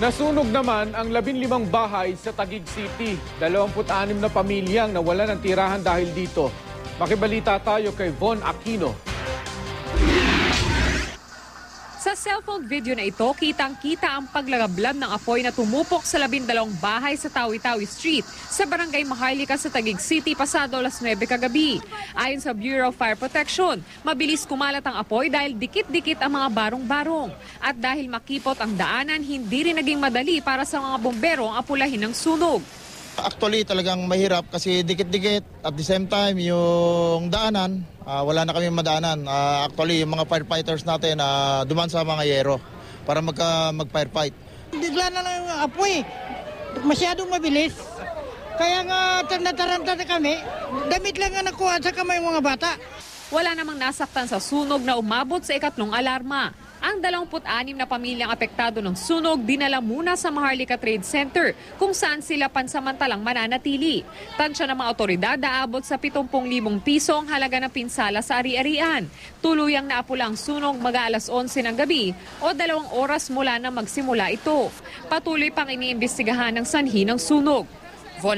Nasunog naman ang 15 bahay sa Taguig City. 26 na pamilyang nawala ng tirahan dahil dito. Makibalita tayo kay Von Aquino. Sa cellphone video na ito, kitang-kita ang paglagablab ng apoy na tumupok sa labindalawang bahay sa Tawi-Tawi Street sa barangay Maharlika sa Taguig City pasado alas 9 kagabi. Ayon sa Bureau of Fire Protection, mabilis kumalat ang apoy dahil dikit-dikit ang mga barong-barong. At dahil makipot ang daanan, hindi rin naging madali para sa mga bombero ang apulahin ng sunog. Actually, talagang mahirap kasi dikit-dikit at the same time yung daanan, ah, wala na kami madaanan. Ah, actually, yung mga firefighters natin uh, duman sa mga yero para magka, mag-firefight. Bigla na lang yung apoy. Masyadong mabilis. Kaya nga nataranta na kami. Damit lang nga nakuha sa kamay ng mga bata. Wala namang nasaktan sa sunog na umabot sa ikatlong alarma. Ang 26 na pamilyang apektado ng sunog dinala muna sa Maharlika Trade Center kung saan sila pansamantalang mananatili. Tansya ng mga otoridad aabot sa 70,000 piso ang halaga ng pinsala sa ari-arian. Tuluyang naapula ang sunog mag-aalas 11 ng gabi o dalawang oras mula na magsimula ito. Patuloy pang iniimbestigahan ng sanhi ng sunog. Von